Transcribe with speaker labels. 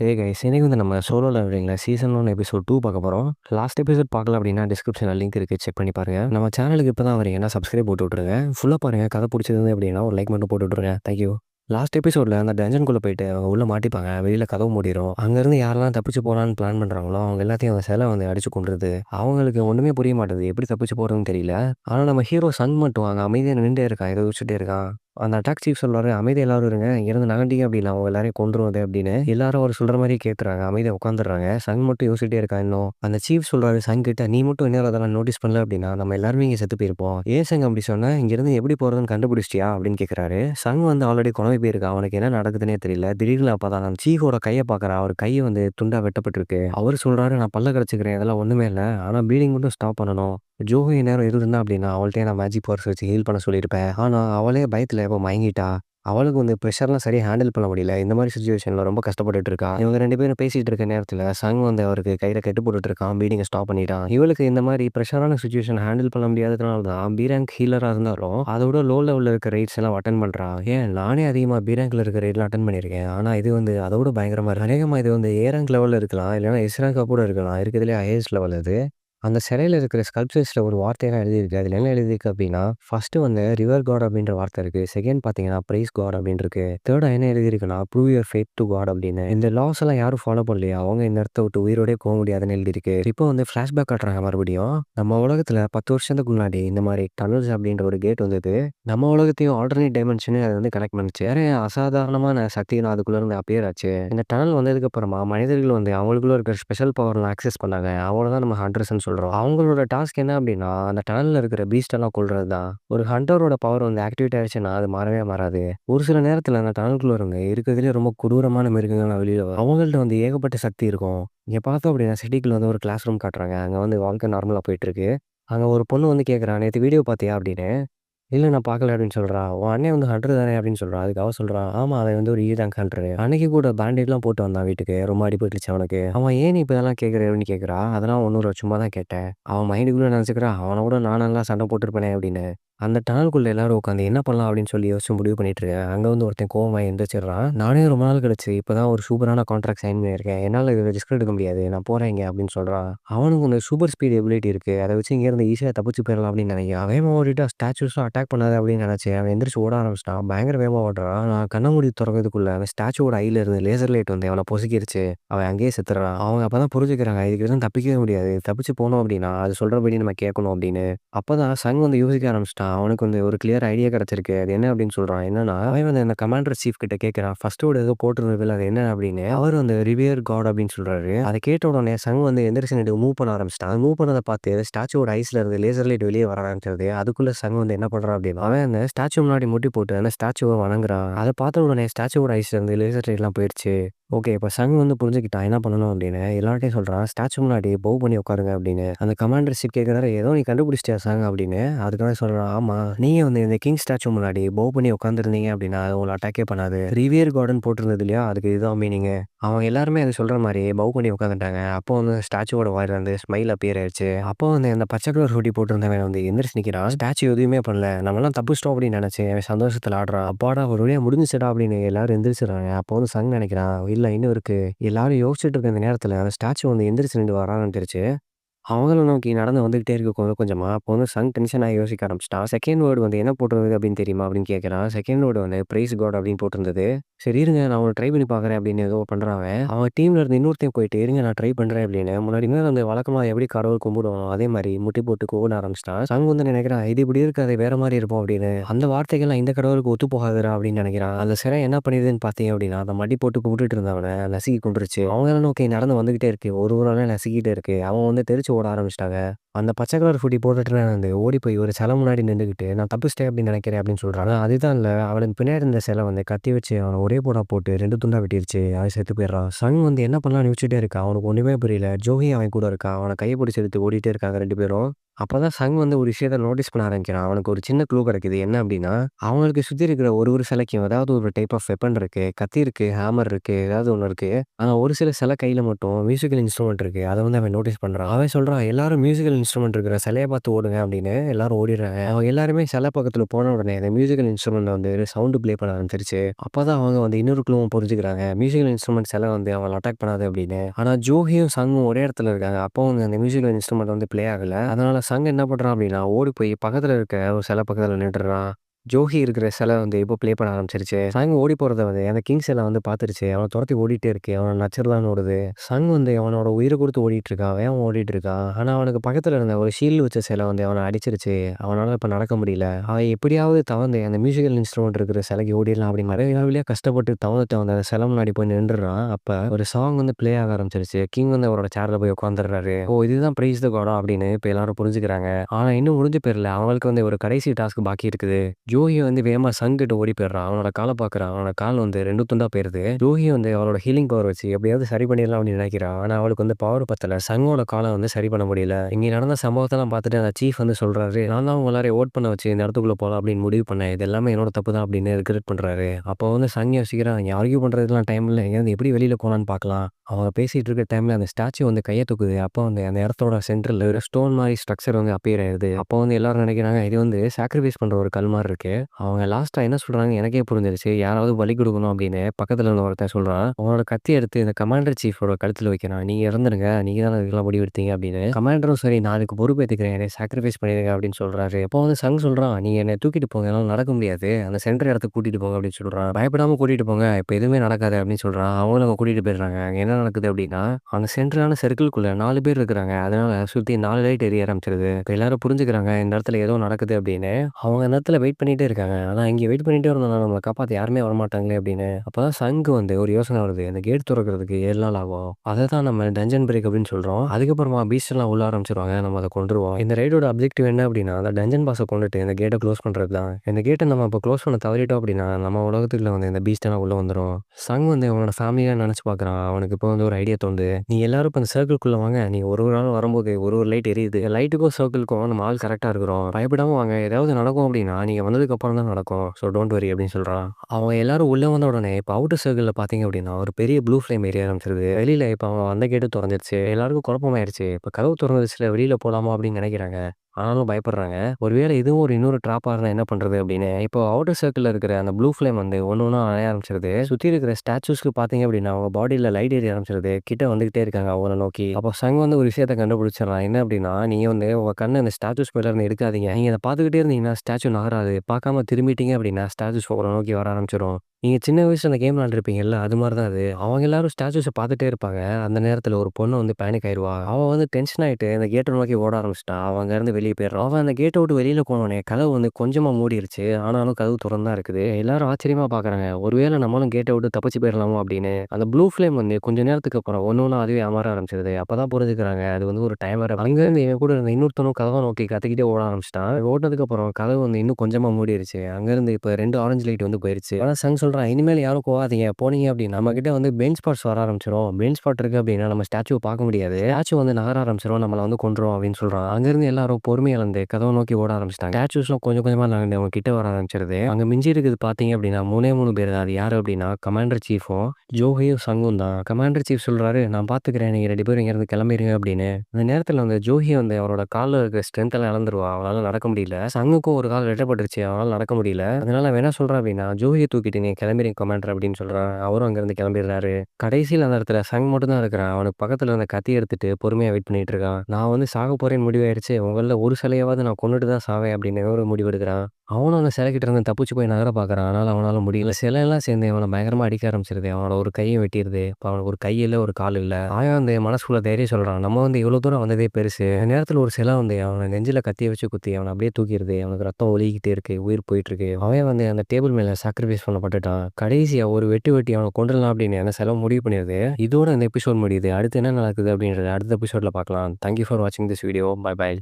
Speaker 1: Hey guys இன்றைக்கி வந்து நம்ம சோலோ லெவலிங்கில் சீசன் ஒன் எபிசோட் டூ பார்க்க போகிறோம் லாஸ்ட் எபிசோட் பார்க்கல அப்படின்னா டிஸ்கிரிப்ஷனில் லிங்க் இருக்குது செக் பண்ணி பாருங்க. நம்ம சேனலுக்கு இப்போ தான் வரீங்கன்னா சப்ஸ்கிரைப் போட்டு விட்ருங்க ஃபுல்லாக பாருங்கள் கதை பிடிச்சது அப்படின்னா ஒரு லைக் மட்டும் போட்டு விட்ருங்க தேங்க்யூ லாஸ்ட் எபிசோடில் அந்த டஞ்சன்குள்ளே போயிட்டு அவங்க உள்ளே மாட்டிப்பாங்க. வெளியில் கதவு மூடிடும் அங்கேருந்து யாரெல்லாம் தப்பிச்சு போகலான்னு பிளான் பண்ணுறாங்களோ அவங்க எல்லாத்தையும் அந்த சிலை வந்து அடிச்சு கொண்டுருது அவங்களுக்கு ஒன்றுமே புரிய மாட்டேது எப்படி தப்பிச்சு போகிறதுன்னு தெரியல. ஆனால் நம்ம ஹீரோ சன் மட்டும் அங்கே அமைதியாக நின்றுட்டே இருக்கான். ஏதோ வச்சுட்டே இருக்கான். அந்த அட்டாக் சீஃப் சொல்றாரு அமைதி எல்லாரும் இருங்க இருந்து நகண்டிங்க அப்படின்னா அவங்க எல்லாரையும் கொண்டுருவது அப்படின்னு எல்லாரும் அவர் சொல்ற மாதிரி கேட்குறாங்க அமைதியாக உட்காந்துடுறாங்க சங் மட்டும் யோசிச்சிட்டே இருக்கா இன்னும்? அந்த சீஃப் சொல்றாரு சங் கிட்ட நீ மட்டும் என்ன அதெல்லாம் நோட்டீஸ் பண்ணல அப்படின்னா நம்ம எல்லாருமே இங்கே செத்து போயிருப்போம். ஏன் சங் அப்படி சொன்னா? இங்கேருந்து எப்படி போறதுன்னு கண்டுபிடிச்சிட்டியா? அப்படின்னு கேட்குறாரு சங் வந்து ஆல்ரெடி குழம்பு போயிருக்கா. அவனுக்கு என்ன நடக்குதுன்னே தெரியல. திடீர்னு அப்பதான் அந்த சீஃபோட கையை பார்க்கறா அவர் கையை வந்து துண்டா வெட்டப்பட்டிருக்கு. அவர் சொல்றாரு நான் பல்ல கிடச்சிக்கிறேன். இதெல்லாம் ஒண்ணுமே இல்லை. ஆனால் ப்ளீடிங் மட்டும் ஸ்டாப் பண்ணணும். ஜோஹோ நேரம் இருந்திருந்தா அப்படின்னா அவள்கிட்ட நான் மேஜிக் பவர்ஸ் வச்சு ஹீல் பண்ண சொல்லியிருப்பேன். ஆனால் அவளே பயத்தில் இப்போ மயங்கிட்டா? அவளுக்கு வந்து ப்ரெஷர்லாம் சரியாக ஹேண்டில் பண்ண முடியல. இந்த மாதிரி சுச்சுவேஷனில் ரொம்ப கஷ்டப்பட்டுட்டு இருக்கா. இவங்க ரெண்டு பேரும் பேசிகிட்டு இருக்க நேரத்தில் சங் வந்து அவருக்கு கையில் கெட்டு போட்டுட்டு இருக்கான். பீடிங்கை ஸ்டாப் பண்ணிட்டான். இவளுக்கு இந்த மாதிரி ப்ரெஷரான சுச்சுவேஷன் ஹேண்டில் பண்ண முடியாததுனால தான் பீரேங்க் ஹீலராக இருந்தாலும் அதோட லோ லெவலில் இருக்க ரைட்ஸ் எல்லாம் அட்டன் பண்ணுறான் ஏன்? நானே அதிகமாக பீரேங்கில் இருக்க ரைட்லாம் அட்டன் பண்ணியிருக்கேன். ஆனால் இது வந்து அதோட பயங்கரமாக இருக்கு. அநேகமாக இது வந்து ஏ ரேங்க் லெவலில் இருக்கலாம். இல்லைன்னா எஸ் ரேங்காக கூட இருக்கலாம். இருக்கிறதுலே ஹையஸ்ட் லெவல் அது. அந்த சிலையில இருக்கிற ஸ்கல்ப்சர்ஸில் ஒரு வார்த்தையெல்லாம் எழுதியிருக்கு. அதில் என்ன எழுதியிருக்கு அப்படின்னா ஃபஸ்ட்டு வந்து ரிவர் காட் அப்படின்ற வார்த்தை இருக்குது செகண்ட் பார்த்தீங்கன்னா ப்ரைஸ் காட் அப்படின்னு இருக்கு தேர்டாக என்ன எழுதியிருக்குன்னா prove your faith to God அப்படின்னு. இந்த லாஸ் எல்லாம் யாரும் ஃபாலோ பண்ணலையா? அவங்க இந்த இடத்த விட்டு உயிரோடே போக முடியாதுன்னு எழுதியிருக்கு. இப்போ வந்து ஃப்ளாஷ்பேக் காட்டுறாங்க மறுபடியும். நம்ம உலகத்தில் பத்து வருஷத்துக்கு முன்னாடி இந்த மாதிரி டனல்ஸ் அப்படின்ற ஒரு கேட் வந்தது. நம்ம உலகத்தையும் ஆல்டர்னேட் டைமென்ஷனே அது வந்து கனெக்ட் பண்ணுச்சு. வேற அசாதாரணமான சக்தியும் அதுக்குள்ளே இருந்து அப்பியர் ஆச்சு. இந்த டனல் வந்ததுக்கு அப்புறமா மனிதர்கள் வந்து அவங்களுக்குள்ள இருக்கிற ஸ்பெஷல் பவர்லாம் ஆக்சஸ் பண்ணாங்க. அவ்வளோதான் நம்ம ஹண்ட்ரஸ்ன்னு சொல்கிறோம் அவங்களோட டாஸ்க் என்ன அப்படின்னா அந்த டனலில் இருக்கிற பீஸ்டெல்லாம் கொள்றது தான். ஒரு ஹண்டரோட பவர் வந்து ஆக்டிவேட் ஆயிடுச்சுன்னா அது மாறவே மாறாது. ஒரு சில நேரத்தில் அந்த டனலுக்குள்ள இருங்க இருக்கிறதுலே ரொம்ப கொடூரமான மிருகங்கள்லாம் வெளியில் வரும். அவங்கள்ட்ட வந்து ஏகப்பட்ட சக்தி இருக்கும். இங்கே பார்த்தோம் அப்படின்னா சிட்டிக்குள்ள வந்து ஒரு கிளாஸ் ரூம் காட்டுறாங்க. அங்கே வந்து வாழ்க்கை நார்மலாக போயிட்டுருக்கு அங்கே ஒரு பொண்ணு வந்து கேட்குறான் நேற்று வீடியோ பார்த்தியா? அப்படின்னு. இல்லை நான் பார்க்கல அப்படின்னு சொல்கிறா உன் அண்ணன் வந்து ஹண்ட்ரு தானே அப்படின்னு சொல்கிறா அதுக்கு சொல்கிறான் ஆமாம் அவன் வந்து ஒரு ஈ ரேங்க் ஹண்ட்ரு அன்னைக்கு கூட பேண்டேட்லாம் போட்டு வந்தான் வீட்டுக்கு. ரொம்ப அடிபட்டுச்சு அவனுக்கு. அவன் ஏன் இப்போ இதெல்லாம் கேட்குற அப்படின்னு கேட்குறா அதெல்லாம் ஒன்றும் சும்மா தான் கேட்டேன். அவன் மைண்டுக்குள்ளே நினச்சிக்கிறா. அவனை கூட நான் நல்லா சண்டை போட்டிருப்பேனே அப்படின்னு. அந்த டனலுக்குள்ளே எல்லாரும் உட்காந்து என்ன பண்ணலாம்? அப்படின்னு சொல்லி யோசிச்சு முடிவு பண்ணிட்டுருக்கேன். அங்கே வந்து ஒருத்தன் கோவமாக எந்திரிச்சிடுறான். நானே ரொம்ப நாள் கழிச்சு இப்போ தான் ஒரு சூப்பரான கான்ட்ராக்ட் சைன் பண்ணியிருக்கேன். என்னால் இதில் ரிஸ்க் எடுக்க முடியாது. நான் போகிறேன் இங்கே அப்படின்னு சொல்கிறான் அவனுக்கு வந்து சூப்பர் ஸ்பீட் எபிலிட்டி இருக்குது அதை வச்சு இங்கேருந்து ஈஸியாக தப்பிச்சு போயிடலாம் அப்படின்னு நினைக்கிறேன். வேகமாக ஓடிட்டு ஸ்டாச்சுஸும் அட்டாக் பண்ணாது அப்படின்னு நினச்சேன். அவன் எந்திரிச்சு ஓட ஆரம்பிச்சிட்டான். பயங்கர வேகமாக ஓடுறான். நான் கண்ண மூடி திறக்கிறதுக்குள்ள அவன் ஸ்டாச்சுவோட ஐயில் இருந்து லேசர் லைட் வந்து அவனை பொசுக்கிருச்சு. அவன் அங்கேயே செத்துறான். அவங்க அப்போ தான் புரிஞ்சுக்கிறாங்க இதுக்கு எதுவும் தப்பிக்கவே முடியாது. தப்பிச்சு போனோம் அப்படின்னா அது சொல்கிறபடி நம்ம கேட்கணும் அப்படின்னு. அப்போ தான் சங் வந்து யோசிக்க ஆரம்பிச்சிட்டான். அவனுக்கு வந்து ஒரு கிளியர் ஐடியா கிடச்சிருக்கு. அது என்ன அப்படின்னு சொல்கிறான் என்னன்னா அவன் வந்து அந்த கமாண்டர் சீஃப் கிட்ட கேட்குறான் ஃபர்ஸ்டோட ஏதோ போட்டிருந்ததில்ல அது என்ன அப்படின்னு. அவர் வந்து ரிவியர் காட் அப்படின்னு சொல்கிறாரு அதை கேட்ட உடனே சங் வந்து எந்திரிச்சு மூவ் பண்ண ஆரம்பிச்சிட்டான். மூவ் பண்ணதை பார்த்து ஸ்டாச்சுவோட ஐஸ்ல இருந்து லேசர் லைட் வெளியே வர ஆரம்பிச்சது அதுக்குள்ள சங் வந்து என்ன பண்ணுறான் அப்படின்னு? அவன் அந்த ஸ்டாச்சு முன்னாடி முட்டி போட்டு அந்த ஸ்டாச்சுவை வணங்குறான். அதை பார்த்த உடனே ஸ்டாச்சுவோட ஐஸ்ல இருந்து லேசர் லைட்லாம் போயிடுச்சு. ஓகே இப்போ சங் வந்து புரிஞ்சுக்கிட்டான் என்ன பண்ணணும் அப்படின்னு எல்லார்ட்டையும் சொல்கிறான் ஸ்டாச்சு முன்னாடி பவு பண்ணி உட்காருங்க அப்படின்னு. அந்த கமாண்டர் ஷிப் கேட்குறாரு ஏதோ நீ கண்டுபிடிச்சிட்டியா சாங் அப்படின்னு. அதுக்காக சொல்கிறான் ஆமாம் நீங்கள் வந்து இந்த கிங் ஸ்டாச்சு முன்னாடி பவு பண்ணி உட்காந்துருந்தீங்க அப்படின்னா அது உங்களை அட்டாக்கே பண்ணாது. ரிவியர் கார்டன் போட்டிருந்தது இல்லையா? அதுக்கு இதுதான் மீனிங் அவங்க எல்லாருமே அது சொல்கிற மாதிரி பவு பண்ணி உட்காந்துட்டாங்க அப்போ வந்து ஸ்டாச்சுவோட வாயில் வந்து ஸ்மைல் அப்பியர் ஆயிடுச்சு. அப்போ வந்து அந்த பச்சை கலர் ஹூட்டி போட்டிருந்தவன் வந்து எந்திரிச்சு நிற்கிறான் ஸ்டாச்சு எதுவுமே பண்ணல. நம்மளாம் தப்புச்சிட்டோம் அப்படின்னு நினச்சி சந்தோஷத்தில் ஆடுறான். அப்பாடா ஒரு வழியாக முடிஞ்சிச்சடா அப்படின்னு எல்லாரும் எந்திரிச்சிடுறாங்க. அப்போ வந்து சங் நினைக்கிறான் இல்லை இன்னும் இருக்கு. எல்லாரும் யோசிச்சுட்டு இருக்க இந்த நேரத்தில் அந்த ஸ்டாச்சு வந்து எந்திரிச்சு நின்று வரான்னு தெரிச்சு அவங்களும் நோக்கி நடந்து வந்துகிட்டே இருக்க கொஞ்சம் கொஞ்சமா அப்போ வந்து சங் டென்ஷன் ஆகி யோசிக்க ஆரம்பிச்சிட்டான் செகண்ட் வேர்டு வந்து என்ன போட்டிருந்தது அப்படின்னு தெரியுமா அப்படின்னு கேட்குறான் செகண்ட் வேர்டு வந்து பிரைஸ் காட் அப்படின்னு போட்டிருந்தது. சரி இருங்க நான் அவனை ட்ரை பண்ணி பார்க்குறேன் அப்படின்னு ஏதோ பண்ணுறான் அவன். டீம்ல இருந்து இன்னொருத்தையும் போயிட்டு இருங்க நான் ட்ரை பண்ணுறேன் அப்படின்னு. முன்னாடி மேலே அந்த வழக்கமாக எப்படி கடவுள் கும்பிடுவோம் அதே மாதிரி முட்டி போட்டு கூட ஆரம்பிச்சிட்டான் சங் வந்து நினைக்கிறான் இது இப்படி இருக்காது வேற மாதிரி இருப்போம் அப்படின்னு. அந்த வார்த்தைகள்லாம் இந்த கடவுளுக்கு ஒத்து போகாதுரா அப்படின்னு நினைக்கிறான் அந்த சிறை என்ன பண்ணிடுதுன்னு பார்த்தீங்க அப்படின்னா அந்த மடி போட்டு கும்பிட்டுட்டு இருந்தவனை நசுக்கி கொண்டுருச்சு அவங்கள நோக்கி நடந்து வந்துகிட்டே இருக்கு. ஒரு ஒரு நாளே நசுக்கிட்டே இருக்கு. அவன் வந்து தெரிச்சு ஓட ஆரம்பிச்சிட்டாங்க. அந்த பச்சை கலர் ஃபுட்டி போட்டுட்டு நான் வந்து ஓடி போய் ஒரு சிலை முன்னாடி நின்றுக்கிட்டு நான் தப்பிச்சிட்டேன் அப்படின்னு நினைக்கிறேன் அப்படின்னு சொல்கிறாங்க அதுதான் இல்லை அவனுக்கு பின்னாடி இருந்த சிலை வந்து கத்தி வச்சு அவனை ஒரே போடா போட்டு ரெண்டு துண்டா வெட்டிருச்சு அவன் செத்து போயிடுறான் சங் வந்து என்ன பண்ணலாம் யோசிச்சுட்டே இருக்கான் அவனுக்கு ஒன்றுமே புரியல. ஜோஹி அவன் கூட இருக்கான் அவனை கையை பிடிச்சி எடுத்து ஓடிட்டே இருக்காங்க ரெண்டு பேரும். அப்போ தான் சங் வந்து ஒரு விஷயத்த நோட்டீஸ் பண்ண ஆரம்பிக்கிறான். அவனுக்கு ஒரு சின்ன க்ளூ கிடைக்குது. என்ன அப்படின்னா அவங்களுக்கு சுத்தி இருக்கிற ஒரு ஒரு சிலைக்கும் ஏதாவது ஒரு டைப் ஆஃப் வெப்பன் இருக்கு. கத்தி இருக்கு, ஹேமர் இருக்கு, ஏதாவது ஒண்ணு இருக்கு. ஆனா ஒரு சில சிலை கையில மட்டும் மியூசிக்கல் இன்ஸ்ட்ருமெண்ட் இருக்கு. அதை வந்து அவன் நோட்டீஸ் பண்றான். அவன் சொல்றான், "எல்லாரும் மியூசிக்கல் இன்ஸ்ட்ருமெண்ட் இருக்கிற சிலைய பார்த்து ஓடுங்க" அப்படின்னு எல்லாரும் ஓடிடுறாங்க. அவங்க எல்லாருமே சிலை பக்கத்துல போன உடனே அந்த மியூசிக்கல் இன்ஸ்ட்ருமெண்ட் வந்து சவுண்டு ப்ளே பண்ண ஆரம்பிச்சிருச்சு. அப்பதான் அவங்க வந்து இன்னொரு க்ளூவும் புரிஞ்சுக்கிறாங்க. மியூசிக்கல் இன்ஸ்ட்ருமெண்ட் சிலை வந்து அவங்கள அட்டாக் பண்ணாது அப்படின்னு ஆனா ஜூஹியும், சங்கும் ஒரே இடத்துல இருக்காங்க. அப்போ அவங்க அந்த மியூசிக்கல் இன்ஸ்ட்ருமெண்ட் வந்து ப்ளே ஆகல. அதனால சங்கம் என்ன பண்ணுறான் அப்படின்னா ஓடி போய் பக்கத்தில் இருக்க ஒரு சிலை பக்கத்தில் நின்றுடுறான். ஜோஹி இருக்கிற சிலை வந்து இப்போ ப்ளே பண்ண ஆரம்பிச்சிருச்சு. சங் ஓடி போகிறத வந்து அந்த கிங் சிலை வந்து பார்த்துருச்சு. அவனை துரத்தி ஓடிட்டே இருக்கு. அவனை நச்சர்லான்னு ஓடுது. சங் வந்து அவனோட உயிரை கொடுத்து ஓடிட்டு இருக்கான். அவன் ஓடிட்டு இருக்கான். ஆனா அவனுக்கு பக்கத்துல இருந்த ஒரு ஷீல்டு வச்ச சிலை வந்து அவனை அடிச்சிருச்சு. அவனால இப்ப நடக்க முடியல. அவன் எப்படியாவது தவந்து அந்த மியூசிக்கல் இன்ஸ்ட்ருமெண்ட் இருக்கிற சிலைக்கு ஓடிடலாம் அப்படின்னு மறைவிலாவிலேயே கஷ்டப்பட்டு தவந்து தவந்த அந்த சிலை முன்னாடி போய் நின்றுறான். அப்ப ஒரு சாங் வந்து ப்ளே ஆக ஆரம்பிச்சிருச்சு. கிங் வந்து அவரோட சேர்ல போய் உட்காந்துடுறாரு. ஓ இதுதான் பிரைஸ் த காடா அப்படின்னு இப்ப எல்லாரும் புரிஞ்சுக்கிறாங்க. ஆனா இன்னும் முடிஞ்சு போயிரல. அவங்களுக்கு வந்து ஒரு கடைசி டாஸ்க் பாக்கி இருக்குது. ஜோஹி வந்து வேகமாக சங்கிட்ட ஓடி போயிடுறான். அவனோட காலை பார்க்குறான். அவனோட கால் வந்து ரெண்டு துண்டா போயிருது. ஜோஹி வந்து அவளோட ஹீலிங் பவர் வச்சு எப்படியாவது சரி பண்ணிடலாம் அப்படின்னு நினைக்கிறான் ஆனால் அவளுக்கு வந்து பவர் பத்தல. சங்கோட காலை வந்து சரி பண்ண முடியல. இங்கே நடந்த சம்பவத்தெல்லாம் பார்த்துட்டு அந்த சீஃப் வந்து சொல்றாரு, "நான் தான் உங்க எல்லாரையும் ஓட் பண்ண வச்சு இந்த இடத்துக்குள்ள போகலாம் அப்படின்னு முடிவு பண்ணேன். இது எல்லாமே என்னோட தப்பு தான்" அப்படின்னு ரிக்ரெட் பண்றாரு. அப்போ வந்து சங் யோசிக்கிறான், இங்கே ஆர்கியூ பண்ணுறதுலாம் டைம் இல்லை இங்கேருந்து எப்படி வெளியில் போகலான்னு பார்க்கலாம்." அவங்க பேசிகிட்டு இருக்க டைமில் அந்த ஸ்டாச்சு வந்து கையை தூக்குது. அப்போ வந்து அந்த இடத்தோட சென்டரில் ஒரு ஸ்டோன் மாதிரி ஸ்ட்ரக்சர் வந்து அப்பியர் ஆயிடுது அப்போ வந்து எல்லாரும் நினைக்கிறாங்க, இது வந்து சாக்ரிஃபைஸ் பண்ணுற ஒரு கல் மாதிரி இருக்கு. அவங்க லாஸ்ட்டாக என்ன சொல்றாங்க எனக்கே புரிஞ்சிருச்சு. யாராவது பலி கொடுக்கணும் அப்படின்னு பக்கத்துல இருந்த ஒருத்தன் சொல்றான். அவனோட கத்தி எடுத்து இந்த கமாண்டர் சீஃபோட கழுத்துல வைக்கிறான். "நீங்க இறந்துருங்க. நீங்க தானே இதுக்கெல்லாம் முடிவெடுத்தீங்க" அப்படின்னு. கமாண்டரும் சரி நான் அதுக்கு பொறுப்பேற்றுக்கிறேன் என்னை சாக்ரிஃபைஸ் பண்ணிடுங்க அப்படின்னு சொல்றாரு. அப்போ வந்து சங் சொல்றான், "நீங்க என்னை தூக்கிட்டு போங்க. எல்லாம் நடக்க முடியாது. அந்த சென்டர் இடத்துக்கு கூட்டிட்டு போங்க" அப்படின்னு சொல்றான். பயப்படாம கூட்டிட்டு போங்க. இப்ப எதுவுமே நடக்காது அப்படின்னு சொல்றான். அவங்களும் அவங்க கூட்டிட்டு போயிடுறாங்க. அங்க என்ன நடக்குது அப்படின்னா, அந்த சென்டரான சர்க்கிள்குள்ள நாலு பேர் இருக்கிறாங்க. அதனால சுத்தி நாலு லைட் எரிய ஆரம்பிச்சிருது. இப்ப எல்லாரும் புரிஞ்சுக்கிறாங்க இந்த இடத்துல ஏதோ நடக்குது அப்படின்னு. அவங்க அந்த இடத்துல வெயிட் பண்ணிகிட்டே இருக்காங்க. ஆனா இங்கே வெயிட் பண்ணிட்டே இருந்தோம்னா நம்மள காப்பாத்த யாருமே வரமாட்டாங்களே அப்படின்னு. அப்பதான் சங்க்கு வந்து ஒரு யோசனை வருது. அந்த கேட் தொறக்கிறதுக்கு 7 நாள் ஆகும். அததான் நம்ம டஞ்சன் பிரேக் அப்படின்னு சொல்றோம். அதுக்கப்புறமா பீஸ்ட் உள்ள ஆரம்பிச்சுருவாங்க. நம்ம அத கொன்றுவோம். இந்த ரைடோட அப்ஜெக்டிவ் என்ன அப்படின்னா, அந்த டஞ்சன் பாஸ கொன்னுட்டு இந்த கேட்ட க்ளோஸ் பண்றது தான். இந்த கேட்ட நம்ம இப்போ க்ளோஸ் பண்ண தவறிட்டோம் அப்படின்னா, நம்ம உலகத்துக்குள்ள வந்து இந்த பீஸ்ட் உள்ளே உள்ள வந்துரும். சங் வந்து அவனோட ஃபேமிலியா நினைச்சு பார்க்குறான். அவனுக்கு இப்போ வந்து ஒரு ஐடியா தோணுது. நீங்க எல்லாரும் இப்போ இந்த சர்க்கிள்குள்ள வாங்க. நீங்க ஒரு ஒரு நாள் வரும்போது ஒரு ஒரு லைட் எரியுது. லைட்டுக்கும் சர்க்கிள்க்கும் நம்ம ஆள் கரெக்ட்டா இருக்கிறோம். பயப்படாம வாங்க. ஏதாவது நடக்கும் அப்படின்னா, நீங்க வந்ததுக்கு வந்ததுக்கப்புறம் தான் நடக்கும். ஸோ டோன்ட் வரி அப்படின்னு சொல்கிறான் அவங்க எல்லாரும் உள்ளே வந்த உடனே இப்போ அவுட்டர் சர்க்கிளில் பார்த்தீங்க அப்படின்னா, ஒரு பெரிய ப்ளூ ஃப்ளேம் எரிய ஆரம்பிச்சிருது. வெளியில் இப்போ அவன் வந்த கேட்டு திறந்துருச்சு எல்லாருக்கும் குழப்பமாயிருச்சு. இப்போ கதவு தொறந்துருச்சுல வெளியில் போகலாமா அப்படின்னு நினைக்கிறாங்க. ஆனாலும் பயப்படுறாங்க. ஒருவேளை இதுவும் ஒரு இன்னொரு ட்ராப்பா இருந்தா என்ன பண்றது அப்படின்னு. இப்போ அவுட்டர் சர்க்கிள்ல இருக்கிற அந்த ப்ளூ ஃப்ளேம் வந்து ஒண்ணு ஒண்ணா அணைய ஆரம்பிச்சிருது. சுத்தி இருக்கிற ஸ்டாச்சூஸ்க்கு பார்த்தீங்க அப்படின்னா, அவங்க பாடியில லைட் எரிய ஆரம்பிச்சிருது. கிட்ட வந்துகிட்டே இருக்காங்க அவங்கள நோக்கி. அப்போ சங் வந்து ஒரு விஷயத்த கண்டுபிடிச்சிடுறான். என்ன அப்படின்னா, நீங்க வந்து உங்க கண்ண அந்த ஸ்டாச்சூஸ் மேல இருந்து எடுக்காதீங்க. நீங்க அதை பார்த்துக்கிட்டே இருந்தீங்கன்னா ஸ்டாச்சு நகராது. பார்க்காம திரும்பிட்டீங்க அப்படின்னா ஸ்டாச்சூஸ் உங்கள நோக்கி வர ஆரம்பிச்சிடும் நீங்கள் சின்ன வயசுல அந்த கேம் விளாண்டுருப்பீங்கல்ல அது மாரி தான் அது. அவங்க எல்லாரும் ஸ்டாச்சூஸ பார்த்துட்டே இருப்பாங்க. அந்த நேரத்தில் ஒரு பொண்ணு வந்து பேனிக் ஆயிருவா. அவ வந்து டென்ஷன் ஆயிட்டு அந்த கேட்ட நோக்கி ஓட ஆரம்பிச்சுட்டா. அவ அங்கேருந்து வெளிய போயிடுறான். அவன் அந்த கேட்ட விட்டு வெளியில போனோனே கதவு வந்து கொஞ்சமா மூடிருச்சு. ஆனாலும் கதவு தொறந்து தான் இருக்குது. எல்லாரும் ஆச்சரியமா பார்க்குறாங்க. ஒருவேளை நம்மளும் கேட்ட விட்டு தப்பிச்சு போயிரலாமோ அப்படின்னு. அந்த ப்ளூ ஃப்ளேம் வந்து கொஞ்ச நேரத்துக்கு அப்புறம் ஒண்ணு ஒண்ணா அதுவே அமர ஆரம்பிச்சிருது. அப்பதான் புரிஞ்சுக்கிறாங்க. அது வந்து ஒரு டைமர். அங்கேருந்து இவன் கூட இருந்த இன்னொருத்தனும் கதவ நோக்கி கத்திக்கிட்டே ஓட ஆரம்பிச்சுட்டான். ஓடுனதுக்கு அப்புறம் கதவு வந்து இன்னும் கொஞ்சமா மூடிருச்சு. அங்கேருந்து இப்ப 2 ஆரஞ்சு லைட் வந்து போயிருச்சு. ஆனா சொல் சொல்றான், "இனிமேல் யாரும் போகாதீங்க. போனீங்க அப்படின்னா நம்மக்கிட்ட வந்து பிளைண்ட் ஸ்பாட்ஸ் வர ஆரம்பிச்சிடும் பிளைண்ட் ஸ்பாட் இருக்குது அப்படின்னா நம்ம ஸ்டாச்சுவ பார்க்க முடியாது. ஸ்டாச்சு வந்து நகர ஆரம்பிச்சிடும் நம்மளை வந்து கொன்றும்" அப்படின்னு சொல்றான். அங்கேருந்து எல்லாரும் பொறுமையாக இருந்து கதவை நோக்கி ஓட ஆரம்பிச்சிட்டாங்க ஸ்டாச்சுஸ்லாம் கொஞ்சம் கொஞ்சமாக நாங்கள் அவங்க கிட்ட வர ஆரம்பிச்சிருது. அங்கே மிஞ்சி இருக்குது பார்த்தீங்க அப்படின்னா 3 3 பேர் தான். அது யார் அப்படின்னா, கமாண்டர் சீஃபும், ஜோஹியும், சங்கும் தான். கமாண்டர் சீஃப் சொல்கிறாரு "நான் பார்த்துக்கிறேன். நீங்கள் ரெண்டு பேரும் இங்கேருந்து கிளம்பிருங்க" அப்படின்னு. அந்த நேரத்தில் வந்து ஜோஹி வந்து அவரோட காலில் இருக்க ஸ்ட்ரென்த்தெல்லாம் இழந்துருவா. அவளால நடக்க முடியல. சங்குக்கும் ஒரு கால் வெட்டப்பட்டுருச்சு. அவனால் நடக்க முடியல. அதனால அவன் என்ன அப்படின்னா, ஜோஹியை தூக்கிட்டு நீ கிளம்பிடுங்க கமாண்டர்" அப்படின்னு சொல்கிறான் அவரும் அங்கேருந்து கிளம்பிடுறாரு. கடைசியில் அந்த இடத்துல சங் மட்டும் தான் இருக்கிறான். அவனுக்கு பக்கத்தில் இருந்த கத்தி எடுத்துட்டு பொறுமையாக வெயிட் பண்ணிட்டு இருக்கான். நான் வந்து சாக போறேன்னு முடிவாயிடுச்சு உங்களில் ஒரு சிலையாவது நான் கொண்டுட்டு தான் சாவேன் அப்படின்னு ஒரு முடிவெடுக்கிறான். அவனும் அந்த சிலைகிட்ட இருந்து தப்பிச்சு போய் நகர பார்க்குறான். ஆனால் அவனால் முடியல. சிலையெல்லாம் சேர்ந்து அவனை பயங்கரமாக அடிக்க ஆரம்பிச்சிருது. அவனோட ஒரு கையை வெட்டிடுது இப்போ அவனுக்கு ஒரு கை ஒரு கால் இல்லை ஆயா வந்து மனசுக்குள்ள தைரியம் சொல்கிறான் நம்ம வந்து இவ்வளோ தூரம் வந்ததே பெருசு. நேரத்தில் ஒரு சிலை வந்து அவனை நெஞ்சில் கத்தி வச்சு குத்தி அவனை அப்படியே தூக்கிடுது அவனுக்கு ரத்தம் ஒலிக்கிட்டே இருக்கு. உயிர் போயிட்டு இருக்கு. அவன் வந்து அந்த டேபிள் மேலே சாக்ரிஃபைஸ் பண்ணப்பட்டுட்டான். கடைசியாக ஒரு வெட்டு வெட்டி அவனை கொண்டுடலாம் அப்படின்னு அந்த செலவு முடிவு பண்ணிடுது இதோட இந்த எபிசோட் முடியுது. அடுத்து என்ன நடக்குது அப்படின்றது அடுத்த எபிசோடில் பார்க்கலாம். தேங்க்யூ ஃபார் வாட்சிங் திஸ் வீடியோ. Bye bye.